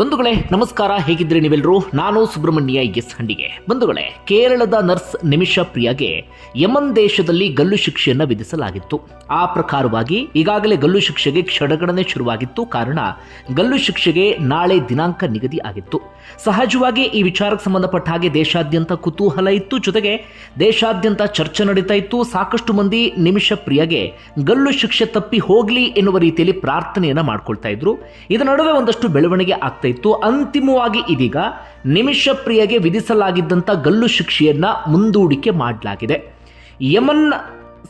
ಬಂಧುಗಳೇ, ನಮಸ್ಕಾರ. ಹೇಗಿದ್ರೆ ನೀವೆಲ್ಲರೂ ನಾನು ಸುಬ್ರಹ್ಮಣ್ಯ ಎಸ್ ಹಂಡಿಗೆ. ಬಂಧುಗಳೇ, ಕೇರಳದ ನರ್ಸ್ ನಿಮಿಷ ಪ್ರಿಯಾಗೆ ಯಮನ್ ದೇಶದಲ್ಲಿ ಗಲ್ಲು ಶಿಕ್ಷೆಯನ್ನ ವಿಧಿಸಲಾಗಿತ್ತು. ಆ ಪ್ರಕಾರವಾಗಿ ಈಗಾಗಲೇ ಗಲ್ಲು ಶಿಕ್ಷೆಗೆ ಕ್ಷಣಗಣನೆ ಶುರುವಾಗಿತ್ತು. ಕಾರಣ, ಗಲ್ಲು ಶಿಕ್ಷೆಗೆ ನಾಳೆ ದಿನಾಂಕ ನಿಗದಿ ಆಗಿತ್ತು. ಸಹಜವಾಗಿ ಈ ವಿಚಾರಕ್ಕೆ ಸಂಬಂಧಪಟ್ಟ ಹಾಗೆ ದೇಶಾದ್ಯಂತ ಕುತೂಹಲ ಇತ್ತು. ಜೊತೆಗೆ ದೇಶಾದ್ಯಂತ ಚರ್ಚೆ ನಡೀತಾ ಇತ್ತು. ಸಾಕಷ್ಟು ಮಂದಿ ನಿಮಿಷ ಪ್ರಿಯಗೆ ಗಲ್ಲು ಶಿಕ್ಷೆ ತಪ್ಪಿ ಹೋಗ್ಲಿ ಎನ್ನುವ ರೀತಿಯಲ್ಲಿ ಪ್ರಾರ್ಥನೆಯನ್ನ ಮಾಡ್ಕೊಳ್ತಾ ಇದ್ರು. ಇದರ ನಡುವೆ ಒಂದಷ್ಟು ಬೆಳವಣಿಗೆ ಆಗ್ತಾ ಇತ್ತು ಅಂತಿಮವಾಗಿ ಇದೀಗ ನಿಮಿಷ ಪ್ರಿಯಗೆ ವಿಧಿಸಲಾಗಿದ್ದಂಥ ಗಲ್ಲು ಶಿಕ್ಷೆಯನ್ನ ಮುಂದೂಡಿಕೆ ಮಾಡಲಾಗಿದೆ. ಯಮನ್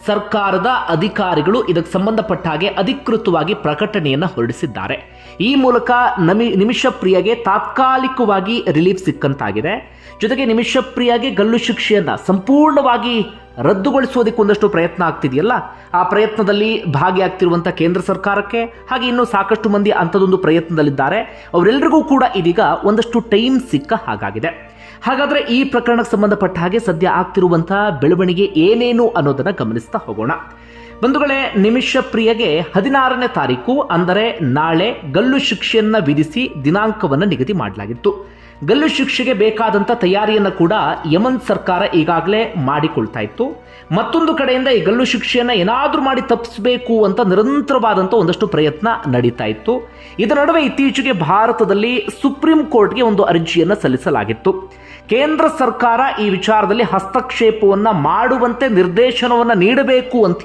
ಸರ್ಕಾರದ ಅಧಿಕಾರಿಗಳು ಇದಕ್ಕೆ ಸಂಬಂಧಪಟ್ಟ ಹಾಗೆ ಅಧಿಕೃತವಾಗಿ ಪ್ರಕಟಣೆಯನ್ನು ಹೊರಡಿಸಿದ್ದಾರೆ. ಈ ಮೂಲಕ ನಮಿ, ನಿಮಿಷ ಪ್ರಿಯಗೆ ತಾತ್ಕಾಲಿಕವಾಗಿ ರಿಲೀಫ್ ಸಿಕ್ಕಂತಾಗಿದೆ. ಜೊತೆಗೆ ನಿಮಿಷ ಪ್ರಿಯಗೆ ಗಲ್ಲು ಶಿಕ್ಷೆಯನ್ನು ಸಂಪೂರ್ಣವಾಗಿ ರದ್ದುಗೊಳಿಸೋದಕ್ಕೆ ಒಂದಷ್ಟು ಪ್ರಯತ್ನ ಆಗ್ತಿದೆಯಲ್ಲ? ಆ ಪ್ರಯತ್ನದಲ್ಲಿ ಭಾಗಿಯಾಗ್ತಿರುವಂಥ ಕೇಂದ್ರ ಸರ್ಕಾರಕ್ಕೆ ಹಾಗೆ ಇನ್ನೂ ಸಾಕಷ್ಟು ಮಂದಿ ಅಂಥದ್ದೊಂದು ಪ್ರಯತ್ನದಲ್ಲಿದ್ದಾರೆ. ಅವರೆಲ್ಲರಿಗೂ ಕೂಡ ಇದೀಗ ಒಂದಷ್ಟು ಟೈಮ್ ಸಿಕ್ಕ ಹಾಗಾಗಿದೆ. ಹಾಗಾದರೆ ಈ ಪ್ರಕರಣಕ್ಕೆ ಸಂಬಂಧಪಟ್ಟ ಹಾಗೆ ಸದ್ಯ ಆಗ್ತಿರುವಂಥ ಬೆಳವಣಿಗೆ ಏನೇನು ಅನ್ನೋದನ್ನು ಗಮನಿಸ್ತಾ ಹೋಗೋಣ. ಬಂಧುಗಳೇ, ನಿಮಿಷ ಪ್ರಿಯಗೆ ಹದಿನಾರನೇ ತಾರೀಕು ಅಂದರೆ ನಾಳೆ ಗಲ್ಲು ಶಿಕ್ಷೆಯನ್ನು ವಿಧಿಸಿ ದಿನಾಂಕವನ್ನು ನಿಗದಿ ಮಾಡಲಾಗಿತ್ತು. ಗಲ್ಲು ಶಿಕ್ಷೆಗೆ ಬೇಕಾದಂಥ ತಯಾರಿಯನ್ನು ಕೂಡ ಯಮನ್ ಸರ್ಕಾರ ಈಗಾಗಲೇ ಮಾಡಿಕೊಳ್ತಾ ಇತ್ತು. ಮತ್ತೊಂದು ಕಡೆಯಿಂದ ಈ ಗಲ್ಲು ಶಿಕ್ಷೆಯನ್ನು ಏನಾದರೂ ಮಾಡಿ ತಪ್ಪಿಸಬೇಕು ಅಂತ ನಿರಂತರವಾದಂಥ ಒಂದಷ್ಟು ಪ್ರಯತ್ನ ನಡೀತಾ ಇತ್ತು. ಇದರ ನಡುವೆ ಇತ್ತೀಚೆಗೆ ಭಾರತದಲ್ಲಿ ಸುಪ್ರೀಂ ಕೋರ್ಟ್ಗೆ ಒಂದು ಅರ್ಜಿಯನ್ನು ಸಲ್ಲಿಸಲಾಗಿತ್ತು. ಕೇಂದ್ರ ಸರ್ಕಾರ ಈ ವಿಚಾರದಲ್ಲಿ ಹಸ್ತಕ್ಷೇಪವನ್ನು ಮಾಡುವಂತೆ ನಿರ್ದೇಶನವನ್ನು ನೀಡಬೇಕು ಅಂತ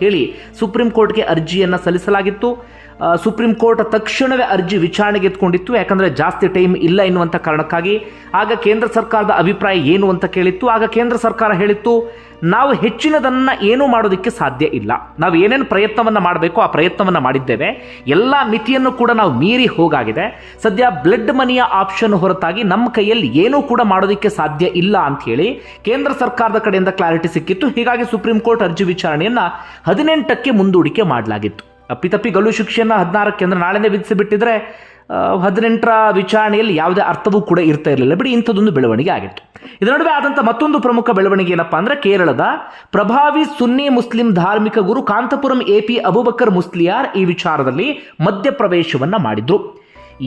ಸುಪ್ರೀಂ ಕೋರ್ಟ್ಗೆ ಅರ್ಜಿಯನ್ನು ಸಲ್ಲಿಸಲಾಗಿತ್ತು. ಸುಪ್ರೀಂ ಕೋರ್ಟ್ ತಕ್ಷಣವೇ ಅರ್ಜಿ ವಿಚಾರಣೆಗೆ ಎತ್ಕೊಂಡಿತ್ತು. ಯಾಕಂದರೆ ಜಾಸ್ತಿ ಟೈಮ್ ಇಲ್ಲ ಎನ್ನುವಂಥ ಕಾರಣಕ್ಕಾಗಿ. ಆಗ ಕೇಂದ್ರ ಸರ್ಕಾರದ ಅಭಿಪ್ರಾಯ ಏನು ಅಂತ ಕೇಳಿತ್ತು. ಆಗ ಕೇಂದ್ರ ಸರ್ಕಾರ ಹೇಳಿತ್ತು, ನಾವು ಹೆಚ್ಚಿನದನ್ನು ಏನೂ ಮಾಡೋದಕ್ಕೆ ಸಾಧ್ಯ ಇಲ್ಲ. ನಾವು ಏನೇನು ಪ್ರಯತ್ನವನ್ನು ಮಾಡಬೇಕು ಆ ಪ್ರಯತ್ನವನ್ನು ಮಾಡಿದ್ದೇವೆ. ಎಲ್ಲ ಮಿತಿಯನ್ನು ಕೂಡ ನಾವು ಮೀರಿ ಹೋಗಾಗಿದೆ. ಸದ್ಯ ಬ್ಲಡ್ ಮನಿಯ ಆಪ್ಷನ್ ಹೊರತಾಗಿ ನಮ್ಮ ಕೈಯಲ್ಲಿ ಏನೂ ಕೂಡ ಮಾಡೋದಕ್ಕೆ ಸಾಧ್ಯ ಇಲ್ಲ ಅಂತ ಹೇಳಿ ಕೇಂದ್ರ ಸರ್ಕಾರದ ಕಡೆಯಿಂದ ಕ್ಲಾರಿಟಿ ಸಿಕ್ಕಿತ್ತು. ಹೀಗಾಗಿ ಸುಪ್ರೀಂ ಕೋರ್ಟ್ ಅರ್ಜಿ ವಿಚಾರಣೆಯನ್ನು ಹದಿನೆಂಟಕ್ಕೆ ಮುಂದೂಡಿಕೆ ಮಾಡಲಾಗಿತ್ತು. ಅಪ್ಪಿತಪ್ಪಿ ಗಲ್ಲು ಶಿಕ್ಷೆಯನ್ನು ಹದಿನಾರಕ್ಕೆ ಅಂದರೆ ನಾಳೆನೇ ವಿಧಿಸಿಬಿಟ್ಟಿದ್ರೆ ಹದಿನೆಂಟರ ವಿಚಾರಣೆಯಲ್ಲಿ ಯಾವುದೇ ಅರ್ಥವೂ ಕೂಡ ಇರ್ತಾ ಇರಲಿಲ್ಲ. ಬಿಡಿ, ಇಂಥದ್ದೊಂದು ಬೆಳವಣಿಗೆ ಆಗಿತ್ತು. ಇದರ ನಡುವೆ ಆದಂಥ ಮತ್ತೊಂದು ಪ್ರಮುಖ ಬೆಳವಣಿಗೆ ಏನಪ್ಪಾ ಅಂದ್ರೆ ಕೇರಳದ ಪ್ರಭಾವಿ ಸುನ್ನಿ ಮುಸ್ಲಿಂ ಧಾರ್ಮಿಕ ಗುರು ಕಾಂತಪುರಂ ಎ ಪಿ ಅಬುಬಕರ್ ಮುಸ್ಲಿಯಾರ್ ಈ ವಿಚಾರದಲ್ಲಿ ಮಧ್ಯಪ್ರವೇಶವನ್ನು ಮಾಡಿದ್ರು.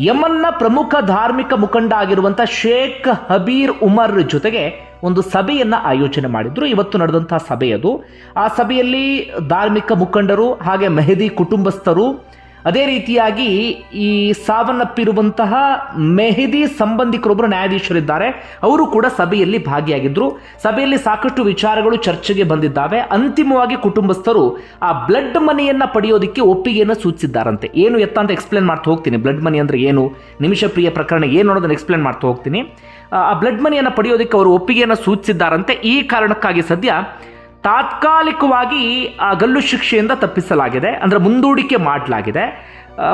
ಯಮನ್ನ ಪ್ರಮುಖ ಧಾರ್ಮಿಕ ಮುಖಂಡ ಆಗಿರುವಂಥ ಶೇಖ್ ಹಬೀರ್ ಉಮರ್ ಜೊತೆಗೆ ಒಂದು ಸಭೆಯನ್ನು ಆಯೋಜನೆ ಮಾಡಿದ್ರು. ಇವತ್ತು ನಡೆದಂತಹ ಸಭೆಯದು ಆ ಸಭೆಯಲ್ಲಿ ಧಾರ್ಮಿಕ ಮುಖಂಡರು ಹಾಗೆ ಮೆಹದಿ ಕುಟುಂಬಸ್ಥರು ಅದೇ ರೀತಿಯಾಗಿ ಈ ಸಾವನ್ನಪ್ಪಿರುವಂತಹ ಮೆಹದಿ ಸಂಬಂಧಿಕರೊಬ್ಬರು ನ್ಯಾಯಾಧೀಶರಿದ್ದಾರೆ. ಅವರು ಕೂಡ ಸಭೆಯಲ್ಲಿ ಭಾಗಿಯಾಗಿದ್ರು. ಸಭೆಯಲ್ಲಿ ಸಾಕಷ್ಟು ವಿಚಾರಗಳು ಚರ್ಚೆಗೆ ಬಂದಿದ್ದಾವೆ. ಅಂತಿಮವಾಗಿ ಕುಟುಂಬಸ್ಥರು ಆ ಬ್ಲಡ್ ಮನಿಯನ್ನ ಪಡೆಯೋದಕ್ಕೆ ಒಪ್ಪಿಗೆಯನ್ನು ಸೂಚಿಸಿದ್ದಾರಂತೆ. ಏನು ಎತ್ತ ಅಂತ ಎಕ್ಸ್ಪ್ಲೇನ್ ಮಾಡ್ತಾ ಹೋಗ್ತೀನಿ. ಬ್ಲಡ್ ಮನಿ ಅಂದ್ರೆ ಏನು? ನಿಮಿಷ ಪ್ರಿಯ ಪ್ರಕರಣ ಏನು ಅನ್ನೋದನ್ನ ಎಕ್ಸ್ಪ್ಲೇನ್ ಮಾಡ್ತಾ ಹೋಗ್ತೀನಿ. ಆ ಬ್ಲಡ್ ಮನಿಯನ್ನು ಪಡೆಯೋದಕ್ಕೆ ಅವರು ಒಪ್ಪಿಗೆಯನ್ನು ಸೂಚಿಸಿದ್ದಾರಂತೆ. ಈ ಕಾರಣಕ್ಕಾಗಿ ಸದ್ಯ ತಾತ್ಕಾಲಿಕವಾಗಿ ಆ ಗಲ್ಲು ಶಿಕ್ಷೆಯಿಂದ ತಪ್ಪಿಸಲಾಗಿದೆ. ಅಂದರೆ ಮುಂದೂಡಿಕೆ ಮಾಡಲಾಗಿದೆ.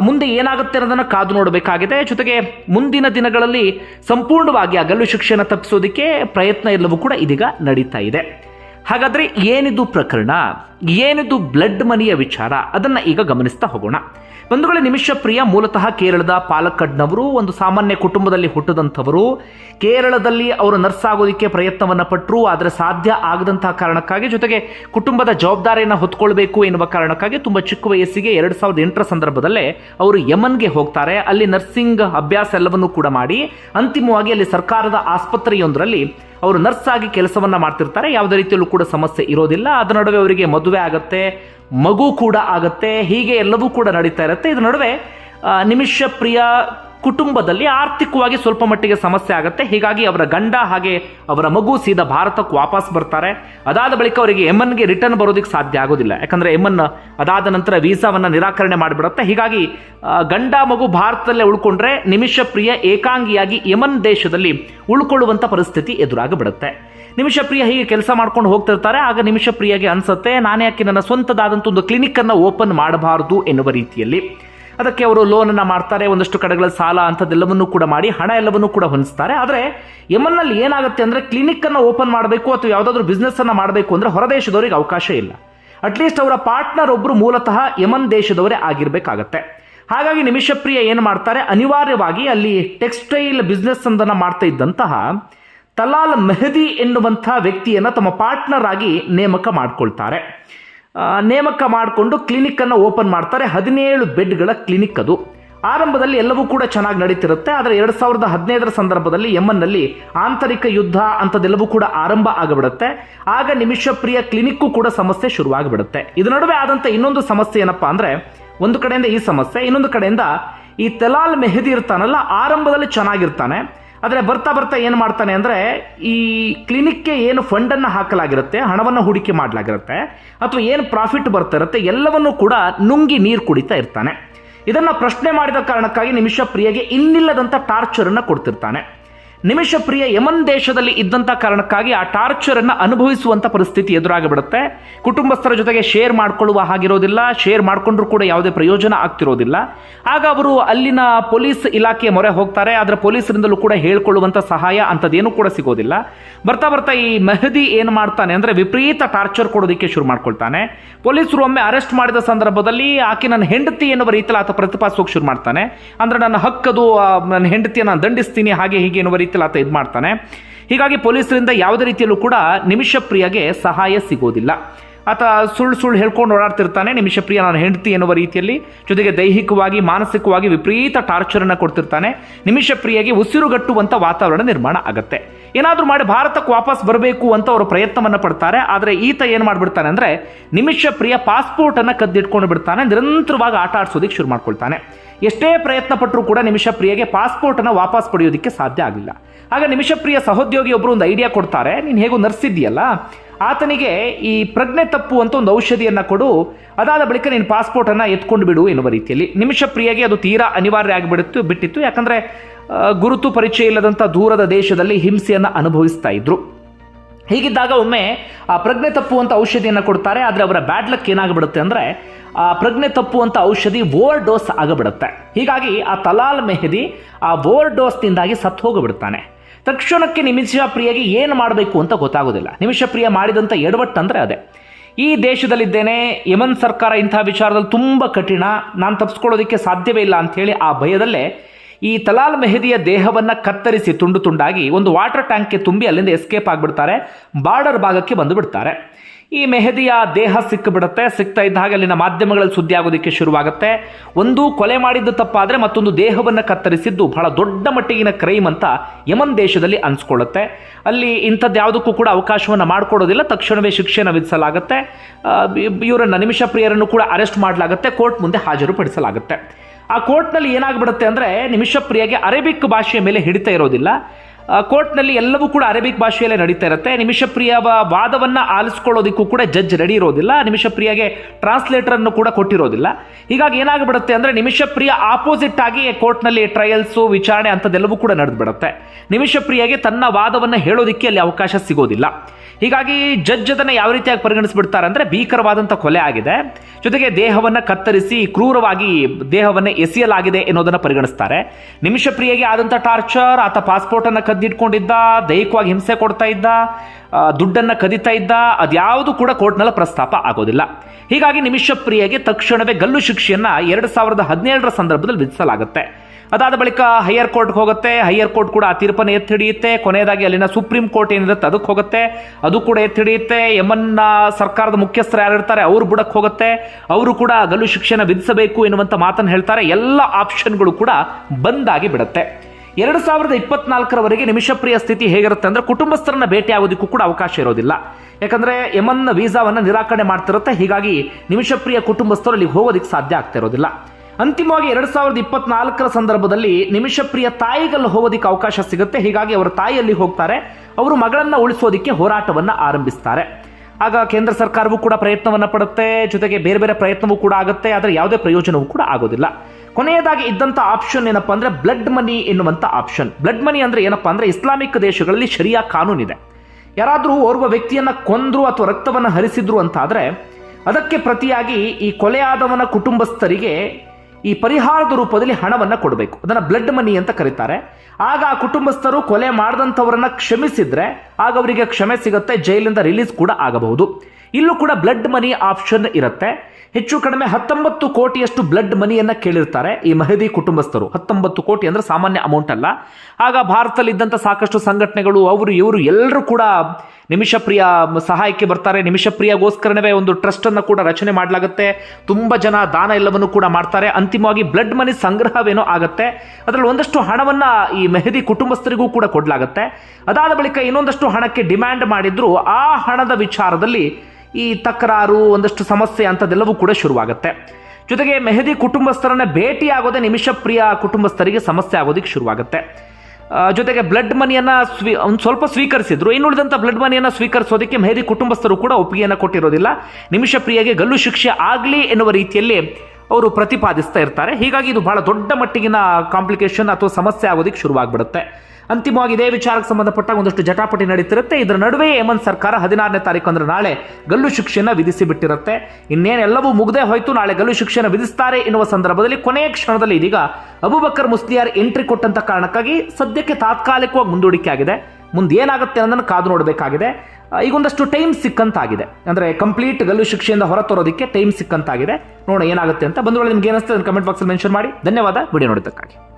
ಮುಂದೆ ಏನಾಗುತ್ತೆ ಅನ್ನೋದನ್ನು ಕಾದು ನೋಡಬೇಕಾಗಿದೆ. ಜೊತೆಗೆ ಮುಂದಿನ ದಿನಗಳಲ್ಲಿ ಸಂಪೂರ್ಣವಾಗಿ ಆ ಗಲ್ಲು ಶಿಕ್ಷೆಯನ್ನು ತಪ್ಪಿಸೋದಕ್ಕೆ ಪ್ರಯತ್ನ ಎಲ್ಲವೂ ಕೂಡ ಇದೀಗ ನಡೀತಾ ಇದೆ. ಹಾಗಾದ್ರೆ ಏನಿದು ಪ್ರಕರಣ? ಏನಿದು ಬ್ಲಡ್ ಮನಿಯ ವಿಚಾರ? ಅದನ್ನ ಈಗ ಗಮನಿಸ್ತಾ ಹೋಗೋಣ. ಬಂಧುಗಳ, ನಿಮಿಷ ಪ್ರಿಯ, ಮೂಲತಃ ಕೇರಳದ ಪಾಲಕ್ಕಡ್ನವರು, ಒಂದು ಸಾಮಾನ್ಯ ಕುಟುಂಬದಲ್ಲಿ ಹುಟ್ಟಿದಂಥವರು, ಕೇರಳದಲ್ಲಿ ಅವರು ನರ್ಸ್ ಆಗೋದಕ್ಕೆ ಪ್ರಯತ್ನವನ್ನು ಪಟ್ಟರು ಆದರೆ ಸಾಧ್ಯ ಆಗದಂತಹ ಕಾರಣಕ್ಕಾಗಿ ಜೊತೆಗೆ ಕುಟುಂಬದ ಜವಾಬ್ದಾರಿಯನ್ನು ಹೊತ್ಕೊಳ್ಬೇಕು ಎನ್ನುವ ಕಾರಣಕ್ಕಾಗಿ ತುಂಬ ಚಿಕ್ಕ ವಯಸ್ಸಿಗೆ ಎರಡು ಸಾವಿರದ ಎಂಟರ ಸಂದರ್ಭದಲ್ಲೇ ಅವರು ಯಮನ್ಗೆ ಹೋಗ್ತಾರೆ. ಅಲ್ಲಿ ನರ್ಸಿಂಗ್ ಅಭ್ಯಾಸ ಎಲ್ಲವನ್ನೂ ಕೂಡ ಮಾಡಿ, ಅಂತಿಮವಾಗಿ ಅಲ್ಲಿ ಸರ್ಕಾರದ ಆಸ್ಪತ್ರೆಯೊಂದರಲ್ಲಿ ಅವರು ನರ್ಸ್ ಆಗಿ ಕೆಲಸವನ್ನ ಮಾಡ್ತಿರ್ತಾರೆ. ಯಾವುದೇ ರೀತಿಯಲ್ಲೂ ಕೂಡ ಸಮಸ್ಯೆ ಇರೋದಿಲ್ಲ ಅದರ ನಡುವೆ ಅವರಿಗೆ ಮದುವೆ ಆಗುತ್ತೆ, ಮಗು ಕೂಡ ಆಗುತ್ತೆ, ಹೀಗೆ ಎಲ್ಲವೂ ಕೂಡ ನಡೀತಾ ಇರುತ್ತೆ. ಇದರ ನಡುವೆ ನಿಮಿಷ ಪ್ರಿಯ ಕುಟುಂಬದಲ್ಲಿ ಆರ್ಥಿಕವಾಗಿ ಸ್ವಲ್ಪ ಮಟ್ಟಿಗೆ ಸಮಸ್ಯೆ ಆಗುತ್ತೆ. ಹೀಗಾಗಿ ಅವರ ಗಂಡ ಹಾಗೆ ಅವರ ಮಗು ಸೀದಾ ಭಾರತಕ್ಕೆ ವಾಪಸ್ ಬರ್ತಾರೆ. ಅದಾದ ಬಳಿಕ ಅವರಿಗೆ ಎಮನ್ಗೆ ರಿಟರ್ನ್ ಬರೋದಕ್ಕೆ ಸಾಧ್ಯ ಆಗೋದಿಲ್ಲ. ಯಾಕಂದ್ರೆ ಎಮನ್ ಅದಾದ ನಂತರ ವೀಸಾವನ್ನು ನಿರಾಕರಣೆ ಮಾಡಿಬಿಡುತ್ತೆ. ಹೀಗಾಗಿ ಗಂಡ ಮಗು ಭಾರತದಲ್ಲೇ ಉಳ್ಕೊಂಡ್ರೆ ನಿಮಿಷ ಪ್ರಿಯ ಏಕಾಂಗಿಯಾಗಿ ಯಮನ್ ದೇಶದಲ್ಲಿ ಉಳ್ಕೊಳ್ಳುವಂಥ ಪರಿಸ್ಥಿತಿ ಎದುರಾಗಿಬಿಡುತ್ತೆ. ನಿಮಿಷ ಪ್ರಿಯ ಹೀಗೆ ಕೆಲಸ ಮಾಡ್ಕೊಂಡು ಹೋಗ್ತಿರ್ತಾರೆ, ಆಗ ನಿಮಿಷ ಪ್ರಿಯಗೆ ಅನ್ಸುತ್ತೆ, ನಾನು ಯಾಕೆ ನನ್ನ ಸ್ವಂತದಾದಂಥ ಒಂದು ಕ್ಲಿನಿಕ್ಕನ್ನು ಓಪನ್ ಮಾಡಬಾರದು ಎನ್ನುವ ರೀತಿಯಲ್ಲಿ. ಅದಕ್ಕೆ ಅವರು ಲೋನನ್ನು ಮಾಡ್ತಾರೆ, ಒಂದಷ್ಟು ಕಡೆಗಳ ಸಾಲ ಅಂಥದ್ದೆಲ್ಲವನ್ನೂ ಕೂಡ ಮಾಡಿ, ಹಣ ಎಲ್ಲವನ್ನೂ ಕೂಡ ಹೊಂದಿಸ್ತಾರೆ. ಆದರೆ ಯಮನ್ನಲ್ಲಿ ಏನಾಗುತ್ತೆ ಅಂದರೆ ಕ್ಲಿನಿಕ್ಕನ್ನು ಓಪನ್ ಮಾಡಬೇಕು ಅಥವಾ ಯಾವುದಾದ್ರೂ ಬಿಸ್ನೆಸ್ಸನ್ನು ಮಾಡಬೇಕು ಅಂದರೆ ಹೊರದೇಶದವರಿಗೆ ಅವಕಾಶ ಇಲ್ಲ. ಅಟ್ಲೀಸ್ಟ್ ಅವರ ಪಾರ್ಟ್ನರ್ ಒಬ್ಬರು ಮೂಲತಃ ಯಮನ್ ದೇಶದವರೇ ಆಗಿರಬೇಕಾಗತ್ತೆ. ಹಾಗಾಗಿ ನಿಮಿಷಪ್ರಿಯ ಏನು ಮಾಡ್ತಾರೆ, ಅನಿವಾರ್ಯವಾಗಿ ಅಲ್ಲಿ ಟೆಕ್ಸ್ಟೈಲ್ ಬಿಸ್ನೆಸ್ ಅಂದನ್ನು ಮಾಡ್ತಾ ಇದ್ದಂತಹ ತಲಾಲ್ ಮೆಹದಿ ಎನ್ನುವಂಥ ವ್ಯಕ್ತಿಯನ್ನು ತಮ್ಮ ಪಾರ್ಟ್ನರ್ ಆಗಿ ನೇಮಕ ಮಾಡಿಕೊಳ್ತಾರೆ. ನೇಮಕ ಮಾಡಿಕೊಂಡು ಕ್ಲಿನಿಕ್ಕನ್ನು ಓಪನ್ ಮಾಡ್ತಾರೆ. ಹದಿನೇಳು ಬೆಡ್ಗಳ ಕ್ಲಿನಿಕ್ ಅದು. ಆರಂಭದಲ್ಲಿ ಎಲ್ಲವೂ ಕೂಡ ಚೆನ್ನಾಗಿ ನಡೀತಿರುತ್ತೆ. ಆದರೆ ಎರಡು ಸಾವಿರದ ಹದಿನೈದರ ಸಂದರ್ಭದಲ್ಲಿ ಯಮನ್ನಲ್ಲಿ ಆಂತರಿಕ ಯುದ್ಧ ಅಂಥದ್ದೆಲ್ಲವೂ ಕೂಡ ಆರಂಭ ಆಗಿಬಿಡುತ್ತೆ. ಆಗ ನಿಮಿಷ ಪ್ರಿಯ ಕ್ಲಿನಿಕ್ಕೂ ಕೂಡ ಸಮಸ್ಯೆ ಶುರುವಾಗಿಬಿಡುತ್ತೆ. ಇದ್ರ ನಡುವೆ ಆದಂಥ ಇನ್ನೊಂದು ಸಮಸ್ಯೆ ಏನಪ್ಪಾ ಅಂದರೆ, ಒಂದು ಕಡೆಯಿಂದ ಈ ಸಮಸ್ಯೆ, ಇನ್ನೊಂದು ಕಡೆಯಿಂದ ಈ ತಲಾಲ್ ಮೆಹದಿ ಇರ್ತಾನಲ್ಲ, ಆರಂಭದಲ್ಲಿ ಚೆನ್ನಾಗಿರ್ತಾನೆ. ಆದರೆ ಬರ್ತಾ ಬರ್ತಾ ಏನು ಮಾಡ್ತಾನೆ ಅಂದರೆ ಈ ಕ್ಲಿನಿಕ್ಗೆ ಏನು ಫಂಡನ್ನು ಹಾಕಲಾಗಿರುತ್ತೆ, ಹಣವನ್ನು ಹೂಡಿಕೆ ಮಾಡಲಾಗಿರುತ್ತೆ, ಅಥವಾ ಏನು ಪ್ರಾಫಿಟ್ ಬರ್ತಾ ಇರುತ್ತೆ, ಎಲ್ಲವನ್ನೂ ಕೂಡ ನುಂಗಿ ನೀರು ಕುಡಿತಾ ಇರ್ತಾನೆ. ಇದನ್ನು ಪ್ರಶ್ನೆ ಮಾಡಿದ ಕಾರಣಕ್ಕಾಗಿ ನಿಮಿಷ ಪ್ರಿಯಗೆ ಇನ್ನಿಲ್ಲದಂಥ ಟಾರ್ಚರನ್ನು ಕೊಡ್ತಿರ್ತಾನೆ. ನಿಮಿಷ ಪ್ರಿಯ ಯಮನ್ ದೇಶದಲ್ಲಿ ಇದ್ದಂಥ ಕಾರಣಕ್ಕಾಗಿ ಆ ಟಾರ್ಚರನ್ನು ಅನುಭವಿಸುವಂಥ ಪರಿಸ್ಥಿತಿ ಎದುರಾಗಿಬಿಡುತ್ತೆ. ಕುಟುಂಬಸ್ಥರ ಜೊತೆಗೆ ಶೇರ್ ಮಾಡಿಕೊಳ್ಳುವ ಹಾಗಿರೋದಿಲ್ಲ ಶೇರ್ ಮಾಡಿಕೊಂಡ್ರೂ ಕೂಡ ಯಾವುದೇ ಪ್ರಯೋಜನ ಆಗ್ತಿರೋದಿಲ್ಲ. ಆಗ ಅವರು ಅಲ್ಲಿನ ಪೊಲೀಸ್ ಇಲಾಖೆಯ ಮೊರೆ ಹೋಗ್ತಾರೆ, ಆದರೆ ಪೊಲೀಸರಿಂದಲೂ ಕೂಡ ಹೇಳ್ಕೊಳ್ಳುವಂಥ ಸಹಾಯ ಅಂಥದ್ದೇನೂ ಕೂಡ ಸಿಗೋದಿಲ್ಲ. ಬರ್ತಾ ಬರ್ತಾ ಈ ಮೆಹದಿ ಏನು ಮಾಡ್ತಾನೆ ಅಂದರೆ ವಿಪರೀತ ಟಾರ್ಚರ್ ಕೊಡೋದಕ್ಕೆ ಶುರು ಮಾಡ್ಕೊಳ್ತಾನೆ. ಪೊಲೀಸರು ಒಮ್ಮೆ ಅರೆಸ್ಟ್ ಮಾಡಿದ ಸಂದರ್ಭದಲ್ಲಿ ಆಕೆ ನನ್ನ ಹೆಂಡತಿ ಎನ್ನುವ ರೀತಿಯಲ್ಲಿ ಆತ ಪ್ರತಿಪಾದಿಸೋಕೆ ಶುರು ಮಾಡ್ತಾನೆ. ಅಂದರೆ ನನ್ನ ಹಕ್ಕದು ನನ್ನ ಹೆಂಡತಿಯನ್ನು ದಂಡಿಸ್ತೀನಿ, ಹಾಗೆ ಹೀಗೆ ಎನ್ನುವ ರೀತಿಯಲ್ಲಿ ಆತ ಇದು ಮಾಡ್ತಾನೆ. ಹೀಗಾಗಿ ಪೊಲೀಸರಿಂದ ಯಾವುದೇ ರೀತಿಯಲ್ಲೂ ಕೂಡ ನಿಮಿಷಪ್ರಿಯಗೆ ಸಹಾಯ ಸಿಗೋದಿಲ್ಲ. ಆತ ಸುಳ್ಳು ಸುಳ್ಳು ಹೇಳ್ಕೊಂಡು ಓಡಾಡ್ತಿರ್ತಾನೆ ನಿಮಿಷಪ್ರಿಯ ನಾನು ಹೆಂಡತಿ ಎನ್ನುವ ರೀತಿಯಲ್ಲಿ ಜೊತೆಗೆ ದೈಹಿಕವಾಗಿ, ಮಾನಸಿಕವಾಗಿ ವಿಪರೀತ ಟಾರ್ಚರನ್ನು ಕೊಡ್ತಿರ್ತಾನೆ. ನಿಮಿಷಪ್ರಿಯಗೆ ಉಸಿರುಗಟ್ಟುವಂಥ ವಾತಾವರಣ ನಿರ್ಮಾಣ ಆಗುತ್ತೆ. ಏನಾದರೂ ಮಾಡಿ ಭಾರತಕ್ಕೆ ವಾಪಸ್ ಬರಬೇಕು ಅಂತ ಅವರು ಪ್ರಯತ್ನವನ್ನು ಪಡ್ತಾರೆ. ಆದರೆ ಈತ ಏನು ಮಾಡಿಬಿಡ್ತಾನೆ ಅಂದರೆ ನಿಮಿಷಪ್ರಿಯ ಪಾಸ್ಪೋರ್ಟ್ ಪಾಸ್ಪೋರ್ಟನ್ನು ಕದ್ದಿಟ್ಕೊಂಡು ಬಿಡ್ತಾನೆ. ನಿರಂತರವಾಗಿ ಆಟ ಆಡಿಸೋದಕ್ಕೆ ಶುರು ಮಾಡ್ಕೊಳ್ತಾನೆ. ಎಷ್ಟೇ ಪ್ರಯತ್ನ ಪಟ್ಟರೂ ಕೂಡ ನಿಮಿಷಪ್ರಿಯಗೆ ಪಾಸ್ಪೋರ್ಟನ್ನು ವಾಪಸ್ ಪಡೆಯೋದಕ್ಕೆ ಸಾಧ್ಯ ಆಗಲಿಲ್ಲ. ಆಗ ನಿಮಿಷಪ್ರಿಯ ಸಹೋದ್ಯೋಗಿ ಒಬ್ಬರು ಒಂದು ಐಡಿಯಾ ಕೊಡ್ತಾರೆ, ನೀನು ಹೇಗೂ ನರ್ಸ್ ಇದೆಯಲ್ಲ ಆತನಿಗೆ ಈ ಪ್ರಜ್ಞೆ ತಪ್ಪು ಅಂತ ಒಂದು ಔಷಧಿಯನ್ನು ಕೊಡು, ಅದಾದ ಬಳಿಕ ನೀನು ಪಾಸ್ಪೋರ್ಟನ್ನು ಎತ್ಕೊಂಡು ಬಿಡು ಎನ್ನುವ ರೀತಿಯಲ್ಲಿ. ನಿಮಿಷಪ್ರಿಯಗೆ ಅದು ತೀರಾ ಅನಿವಾರ್ಯ ಆಗಿಬಿಡುತ್ತು, ಬಿಟ್ಟಿತ್ತು. ಯಾಕಂದರೆ ಗುರುತು ಪರಿಚಯ ಇಲ್ಲದಂಥ ದೂರದ ದೇಶದಲ್ಲಿ ಹಿಂಸೆಯನ್ನು ಅನುಭವಿಸ್ತಾ ಇದ್ರು. ಹೀಗಿದ್ದಾಗ ಒಮ್ಮೆ, ಆ ಪ್ರಜ್ಞೆ ತಪ್ಪುವಂಥ ಔಷಧಿಯನ್ನು ಕೊಡ್ತಾರೆ, ಆದರೆ ಅವರ ಬ್ಯಾಡ್ ಲಕ್ ಏನಾಗ್ಬಿಡುತ್ತೆ ಅಂದರೆ, ಆ ಪ್ರಜ್ಞೆ ತಪ್ಪುವಂಥ ಔಷಧಿ ಓವರ್ ಡೋಸ್ ಆಗಬಿಡುತ್ತೆ. ಹೀಗಾಗಿ ಆ ತಲಾಲ್ ಮೆಹದಿ ಆ ಓವರ್ ಡೋಸ್ನಿಂದಾಗಿ ಸತ್ತು ಹೋಗಿಬಿಡ್ತಾನೆ. ತಕ್ಷಣಕ್ಕೆ ನಿಮಿಷ ಪ್ರಿಯಗೆ ಏನು ಮಾಡಬೇಕು ಅಂತ ಗೊತ್ತಾಗೋದಿಲ್ಲ. ನಿಮಿಷ ಪ್ರಿಯ ಮಾಡಿದಂಥ ಎಡವಟ್ಟು ಅಂದರೆ ಅದೇ. ಈ ದೇಶದಲ್ಲಿದ್ದೇನೆ, ಯಮನ್ ಸರ್ಕಾರ ಇಂಥ ವಿಚಾರದಲ್ಲಿ ತುಂಬ ಕಠಿಣ, ನಾನು ತಪ್ಪಿಸ್ಕೊಳ್ಳೋದಕ್ಕೆ ಸಾಧ್ಯವೇ ಇಲ್ಲ ಅಂಥೇಳಿ ಆ ಭಯದಲ್ಲೇ ಈ ತಲಾಲ್ ಮೆಹದಿಯ ದೇಹವನ್ನು ಕತ್ತರಿಸಿ ತುಂಡು ತುಂಡಾಗಿ ಒಂದು ವಾಟರ್ ಟ್ಯಾಂಕ್ಗೆ ತುಂಬಿ ಅಲ್ಲಿಂದ ಎಸ್ಕೇಪ್ ಆಗಿಬಿಡ್ತಾರೆ. ಬಾರ್ಡರ್ ಭಾಗಕ್ಕೆ ಬಂದು ಬಿಡ್ತಾರೆ. ಈ ಮೆಹದಿಯ ದೇಹ ಸಿಕ್ಕಿಬಿಡುತ್ತೆ. ಸಿಗ್ತಾ ಇದ್ದ ಹಾಗೆ ಅಲ್ಲಿನ ಮಾಧ್ಯಮಗಳಲ್ಲಿ ಸುದ್ದಿ ಆಗೋದಕ್ಕೆ ಶುರುವಾಗುತ್ತೆ. ಒಂದು ಕೊಲೆ ಮಾಡಿದ್ದು ತಪ್ಪಾದರೆ ಮತ್ತೊಂದು ದೇಹವನ್ನು ಕತ್ತರಿಸಿದ್ದು ಬಹಳ ದೊಡ್ಡ ಮಟ್ಟಿಗಿನ ಕ್ರೈಮ್ ಅಂತ ಯಮನ್ ದೇಶದಲ್ಲಿ ಅನ್ಸ್ಕೊಳ್ಳುತ್ತೆ. ಅಲ್ಲಿ ಇಂಥದ್ದು ಯಾವುದಕ್ಕೂ ಕೂಡ ಅವಕಾಶವನ್ನು ಮಾಡಿಕೊಡೋದಿಲ್ಲ. ತಕ್ಷಣವೇ ಶಿಕ್ಷೆಯನ್ನು ವಿಧಿಸಲಾಗುತ್ತೆ ಇವರನ್ನು ನಿಮಿಷ ಪ್ರಿಯರನ್ನು ಕೂಡ ಅರೆಸ್ಟ್ ಮಾಡಲಾಗುತ್ತೆ. ಕೋರ್ಟ್ ಮುಂದೆ ಹಾಜರುಪಡಿಸಲಾಗುತ್ತೆ. ಆ ಕೋರ್ಟ್ನಲ್ಲಿ ಏನಾಗ್ಬಿಡುತ್ತೆ ಅಂದರೆ ನಿಮಿಷಪ್ರಿಯಗೆ ಅರೇಬಿಕ್ ಭಾಷೆಯ ಮೇಲೆ ಹಿಡಿತ ಇರೋದಿಲ್ಲ. ಕೋರ್ಟ್ನಲ್ಲಿ ಎಲ್ಲವೂ ಕೂಡ ಅರೇಬಿಕ್ ಭಾಷೆಯಲ್ಲೇ ನಡೀತಾ ಇರುತ್ತೆ. ನಿಮಿಷಪ್ರಿಯ ವಾದವನ್ನು ಆಲಿಸ್ಕೊಳ್ಳೋದಕ್ಕೂ ಕೂಡ ಜಡ್ಜ್ ರೆಡಿ ಇರೋದಿಲ್ಲ. ನಿಮಿಷಪ್ರಿಯಗೆ ಟ್ರಾನ್ಸ್ಲೇಟರನ್ನು ಕೂಡ ಕೊಟ್ಟಿರೋದಿಲ್ಲ. ಹೀಗಾಗಿ ಏನಾಗ್ಬಿಡುತ್ತೆ ಅಂದರೆ ನಿಮಿಷಪ್ರಿಯ ಆಪೋಸಿಟ್ ಆಗಿ ಕೋರ್ಟ್ನಲ್ಲಿ ಟ್ರಯಲ್ಸು ವಿಚಾರಣೆ ಅಂಥದ್ದೆಲ್ಲವೂ ಕೂಡ ನಡೆದುಬಿಡುತ್ತೆ. ನಿಮಿಷಪ್ರಿಯಗೆ ನಿಮಿಷ ಪ್ರಿಯಗೆ ತನ್ನ ವಾದವನ್ನು ಹೇಳೋದಕ್ಕೆ ಅಲ್ಲಿ ಅವಕಾಶ ಸಿಗೋದಿಲ್ಲ. ಹೀಗಾಗಿ ಜಡ್ಜ್ ಅದನ್ನು ಯಾವ ರೀತಿಯಾಗಿ ಪರಿಗಣಿಸ್ಬಿಡ್ತಾರೆ ಅಂದರೆ ಭೀಕರವಾದಂಥ ಕೊಲೆ ಆಗಿದೆ. ಜೊತೆಗೆ ದೇಹವನ್ನು ಕತ್ತರಿಸಿ ಕ್ರೂರವಾಗಿ ದೇಹವನ್ನು ಎಸೆಯಲಾಗಿದೆ ಎನ್ನುವುದನ್ನು ಪರಿಗಣಿಸ್ತಾರೆ. ನಿಮಿಷ ಪ್ರಿಯಗೆ ಆದಂಥ ಟಾರ್ಚರ್ ಆತ ಪಾಸ್ಪೋರ್ಟನ್ನು ಕದ್ದಿಟ್ಕೊಂಡಿದ್ದ, ದೈಹಿಕವಾಗಿ ಹಿಂಸೆ ಕೊಡ್ತಾ ಇದ್ದ ದುಡ್ಡನ್ನು ಕದೀತಾ ಇದ್ದ, ಅದ್ಯಾವುದು ಕೂಡ ಕೋರ್ಟ್ನಲ್ಲಿ ಪ್ರಸ್ತಾಪ ಆಗೋದಿಲ್ಲ. ಹೀಗಾಗಿ ನಿಮಿಷಪ್ರಿಯಗೆ ತಕ್ಷಣವೇ ಗಲ್ಲು ಶಿಕ್ಷೆಯನ್ನು ಎರಡು ಸಾವಿರದ ಹದಿನೇಳರ ಸಂದರ್ಭದಲ್ಲಿ ವಿಧಿಸಲಾಗುತ್ತೆ. ಅದಾದ ಬಳಿಕ ಹೈಯರ್ ಕೋರ್ಟ್ಗೆ ಹೋಗುತ್ತೆ, ಹೈಯರ್ ಕೋರ್ಟ್ ಕೂಡ ಆ ತೀರ್ಪನ್ನು ಎತ್ತಿಡಿಯುತ್ತೆ ಕೊನೆಯದಾಗಿ ಅಲ್ಲಿನ ಸುಪ್ರೀಂ ಕೋರ್ಟ್ ಏನಿರುತ್ತೆ ಅದಕ್ಕೆ ಹೋಗುತ್ತೆ, ಅದು ಕೂಡ ಎತ್ತಿಡಿಯುತ್ತೆ ಯಮನ್ನ ಸರ್ಕಾರದ ಮುಖ್ಯಸ್ಥರು ಯಾರಿರ್ತಾರೆ ಅವರು ಬುಡಕ್ಕೆ ಹೋಗುತ್ತೆ, ಅವರು ಕೂಡ ಗಲ್ಲು ಶಿಕ್ಷೆನ ವಿಧಿಸಬೇಕು ಎನ್ನುವಂಥ ಮಾತನ್ನು ಹೇಳ್ತಾರೆ, ಎಲ್ಲ ಆಪ್ಷನ್ಗಳು ಕೂಡ ಬಂದಾಗಿ ಬಿಡುತ್ತೆ. ಎರಡು ಸಾವಿರದ ಇಪ್ಪತ್ನಾಲ್ಕರವರೆಗೆ ನಿಮಿಷಪ್ರಿಯ ಸ್ಥಿತಿ ಹೇಗಿರುತ್ತೆ ಅಂದರೆ ಕುಟುಂಬಸ್ಥರನ್ನ ಭೇಟಿ ಆಗೋದಕ್ಕೂ ಕೂಡ ಅವಕಾಶ ಇರೋದಿಲ್ಲ. ಯಾಕಂದರೆ ಯಮನ್ನ ವೀಸಾವನ್ನು ನಿರಾಕರಣೆ ಮಾಡ್ತಿರುತ್ತೆ, ಹೀಗಾಗಿ ನಿಮಿಷಪ್ರಿಯ ಕುಟುಂಬಸ್ಥರು ಅಲ್ಲಿಗೆ ಹೋಗೋದಕ್ಕೆ ಸಾಧ್ಯ ಆಗ್ತಾ ಇರೋದಿಲ್ಲ. ಅಂತಿಮವಾಗಿ ಎರಡು ಸಾವಿರದ ಇಪ್ಪತ್ನಾಲ್ಕರ ಸಂದರ್ಭದಲ್ಲಿ ನಿಮಿಷಪ್ರಿಯ ತಾಯಿಗಲ್ಲಿ ಹೋಗೋದಕ್ಕೆ ಅವಕಾಶ ಸಿಗುತ್ತೆ, ಹೀಗಾಗಿ ಅವರ ತಾಯಿಯಲ್ಲಿ ಹೋಗ್ತಾರೆ, ಅವರು ಮಗಳನ್ನು ಉಳಿಸೋದಕ್ಕೆ ಹೋರಾಟವನ್ನು ಆರಂಭಿಸ್ತಾರೆ. ಆಗ ಕೇಂದ್ರ ಸರ್ಕಾರವೂ ಕೂಡ ಪ್ರಯತ್ನವನ್ನು ಪಡುತ್ತೆ, ಜೊತೆಗೆ ಬೇರೆ ಬೇರೆ ಪ್ರಯತ್ನವೂ ಕೂಡ ಆಗುತ್ತೆ, ಆದರೆ ಯಾವುದೇ ಪ್ರಯೋಜನವೂ ಕೂಡ ಆಗೋದಿಲ್ಲ. ಕೊನೆಯದಾಗಿ ಇದ್ದಂಥ ಆಪ್ಷನ್ ಏನಪ್ಪ ಅಂದರೆ ಬ್ಲಡ್ ಮನಿ ಎನ್ನುವಂಥ ಆಪ್ಷನ್ ಬ್ಲಡ್ ಮನಿ ಅಂದರೆ ಏನಪ್ಪ ಅಂದರೆ ಇಸ್ಲಾಮಿಕ್ ದೇಶಗಳಲ್ಲಿ ಶರಿಯಾ ಕಾನೂನಿದೆ ಯಾರಾದರೂ ಓರ್ವ ವ್ಯಕ್ತಿಯನ್ನು ಕೊಂದ್ರು ಅಥವಾ ರಕ್ತವನ್ನು ಹರಿಸಿದ್ರು ಅಂತ ಆದರೆ ಅದಕ್ಕೆ ಪ್ರತಿಯಾಗಿ ಈ ಕೊಲೆಯಾದವನ ಕುಟುಂಬಸ್ಥರಿಗೆ ಈ ಪರಿಹಾರದ ರೂಪದಲ್ಲಿ ಹಣವನ್ನು ಕೊಡಬೇಕು. ಅದನ್ನು ಬ್ಲಡ್ ಮನಿ ಅಂತ ಕರೀತಾರೆ. ಆಗ ಆ ಕುಟುಂಬಸ್ಥರು ಕೊಲೆ ಮಾಡಿದಂಥವರನ್ನು ಕ್ಷಮಿಸಿದರೆ ಆಗ ಅವರಿಗೆ ಕ್ಷಮೆ ಸಿಗುತ್ತೆ, ಜೈಲಿಂದ ರಿಲೀಸ್ ಕೂಡ ಆಗಬಹುದು. ಇಲ್ಲೂ ಕೂಡ ಬ್ಲಡ್ ಮನಿ ಆಪ್ಷನ್ ಇರುತ್ತೆ. ಹೆಚ್ಚು ಕಡಿಮೆ ಹತ್ತೊಂಬತ್ತು ಕೋಟಿಯಷ್ಟು ಬ್ಲಡ್ ಮನಿಯನ್ನ ಕೇಳಿರ್ತಾರೆ ಈ ಮಹದಿ ಕುಟುಂಬಸ್ಥರು. ಹತ್ತೊಂಬತ್ತು ಕೋಟಿ ಅಂದ್ರೆ ಸಾಮಾನ್ಯ ಅಮೌಂಟ್ ಅಲ್ಲ. ಆಗ ಭಾರತದಲ್ಲಿ ಇದ್ದಂಥ ಸಾಕಷ್ಟು ಸಂಘಟನೆಗಳು, ಅವರು ಇವರು ಎಲ್ಲರೂ ಕೂಡ ನಿಮಿಷಪ್ರಿಯ ಸಹಾಯಕ್ಕೆ ಬರ್ತಾರೆ. ನಿಮಿಷಪ್ರಿಯಗೋಸ್ಕರವೇ ಒಂದು ಟ್ರಸ್ಟ್ ಅನ್ನು ಕೂಡ ರಚನೆ ಮಾಡಲಾಗುತ್ತೆ. ತುಂಬ ಜನ ದಾನ ಎಲ್ಲವನ್ನು ಕೂಡ ಮಾಡ್ತಾರೆ. ಅಂತಿಮವಾಗಿ ಬ್ಲಡ್ ಮನಿ ಸಂಗ್ರಹವೇನೋ ಆಗುತ್ತೆ. ಅದರಲ್ಲಿ ಒಂದಷ್ಟು ಹಣವನ್ನ ಈ ಮೆಹದಿ ಕುಟುಂಬಸ್ಥರಿಗೂ ಕೂಡ ಕೊಡಲಾಗುತ್ತೆ. ಅದಾದ ಬಳಿಕ ಇನ್ನೊಂದಷ್ಟು ಹಣಕ್ಕೆ ಡಿಮ್ಯಾಂಡ್ ಮಾಡಿದ್ರು. ಆ ಹಣದ ವಿಚಾರದಲ್ಲಿ ಈ ತಕರಾರು, ಒಂದಷ್ಟು ಸಮಸ್ಯೆ ಅಂಥದ್ದೆಲ್ಲವೂ ಕೂಡ ಶುರುವಾಗುತ್ತೆ. ಜೊತೆಗೆ ಮೆಹದಿ ಕುಟುಂಬಸ್ಥರನ್ನ ಭೇಟಿಯಾಗೋದೇ ನಿಮಿಷ ಪ್ರಿಯ ಕುಟುಂಬಸ್ಥರಿಗೆ ಸಮಸ್ಯೆ ಆಗೋದಕ್ಕೆ ಶುರುವಾಗುತ್ತೆ. ಜೊತೆಗೆ ಬ್ಲಡ್ ಮನಿಯನ್ನ ಸ್ವೀ, ಒಂದು ಸ್ವಲ್ಪ ಸ್ವೀಕರಿಸಿದ್ರು. ಇನ್ನುಳಿದಂಥ ಬ್ಲಡ್ ಮನಿಯನ್ನ ಸ್ವೀಕರಿಸೋದಕ್ಕೆ ಮೆಹದಿ ಕುಟುಂಬಸ್ಥರು ಕೂಡ ಒಪ್ಪಿಗೆಯನ್ನು ಕೊಟ್ಟಿರೋದಿಲ್ಲ. ನಿಮಿಷ ಪ್ರಿಯಗೆ ಗಲ್ಲು ಶಿಕ್ಷೆ ಆಗಲಿ ಎನ್ನುವ ರೀತಿಯಲ್ಲಿ ಅವರು ಪ್ರತಿಪಾದಿಸ್ತಾ ಇರ್ತಾರೆ. ಹೀಗಾಗಿ ಇದು ಬಹಳ ದೊಡ್ಡ ಮಟ್ಟಿಗಿನ ಕಾಂಪ್ಲಿಕೇಶನ್ ಅಥವಾ ಸಮಸ್ಯೆ ಆಗೋದಕ್ಕೆ ಶುರುವಾಗ್ಬಿಡುತ್ತೆ. ಅಂತಿಮವಾಗಿ ಇದೇ ವಿಚಾರಕ್ಕೆ ಸಂಬಂಧಪಟ್ಟ ಒಂದಷ್ಟು ಜಟಾಪಟಿ ನಡೀತಿರುತ್ತೆ. ಇದರ ನಡುವೆ ಹೇಮಂತ್ ಸರ್ಕಾರ ಹದಿನಾರನೇ ತಾರೀಕು ಅಂದರೆ ನಾಳೆ ಗಲ್ಲು ಶಿಕ್ಷೆಯನ್ನು ವಿಧಿಸಿ ಬಿಟ್ಟಿರುತ್ತೆ ಇನ್ನೇನೆಲ್ಲವೂ ಮುಗ್ದೇ ಹೋಯ್ತು, ನಾಳೆ ಗಲ್ಲು ಶಿಕ್ಷೆಯನ್ನು ವಿಧಿಸ್ತಾರೆ ಎನ್ನುವ ಸಂದರ್ಭದಲ್ಲಿ ಕೊನೆಯ ಕ್ಷಣದಲ್ಲಿ ಇದೀಗ ಅಬುಬಕರ್ ಮುಸ್ಲಿಯಾರ್ ಎಂಟ್ರಿ ಕೊಟ್ಟಂತ ಕಾರಣಕ್ಕಾಗಿ ಸದ್ಯಕ್ಕೆ ತಾತ್ಕಾಲಿಕವಾಗಿ ಮುಂದೂಡಿಕೆ ಆಗಿದೆ. ಮುಂದೆ ಏನಾಗುತ್ತೆ ಅನ್ನೋದನ್ನು ಕಾದು ನೋಡಬೇಕಾಗಿದೆ. ಈಗೊಂದಷ್ಟು ಟೈಮ್ ಸಿಕ್ಕಂತಾಗಿದೆ. ಅಂದರೆ ಕಂಪ್ಲೀಟ್ ಗಲ್ಲು ಶಿಕ್ಷೆಯಿಂದ ಹೊರತರೋದಕ್ಕೆ ಟೈಮ್ ಸಿಕ್ಕಂತಾಗಿದೆ. ನೋಡೋಣ ಏನಾಗುತ್ತೆ ಅಂತ ಬಂಧುಗಳು ನಿಮ್ಗೆ ಏನಿಸ್ತದೆ ಕಮೆಂಟ್ ಬಾಕ್ಸಲ್ಲಿ ಮೆನ್ಷನ್ ಮಾಡಿ. ಧನ್ಯವಾದ. ವಿಡಿಯೋ ನೋಡಿದ್ದಕ್ಕಾಗಿ.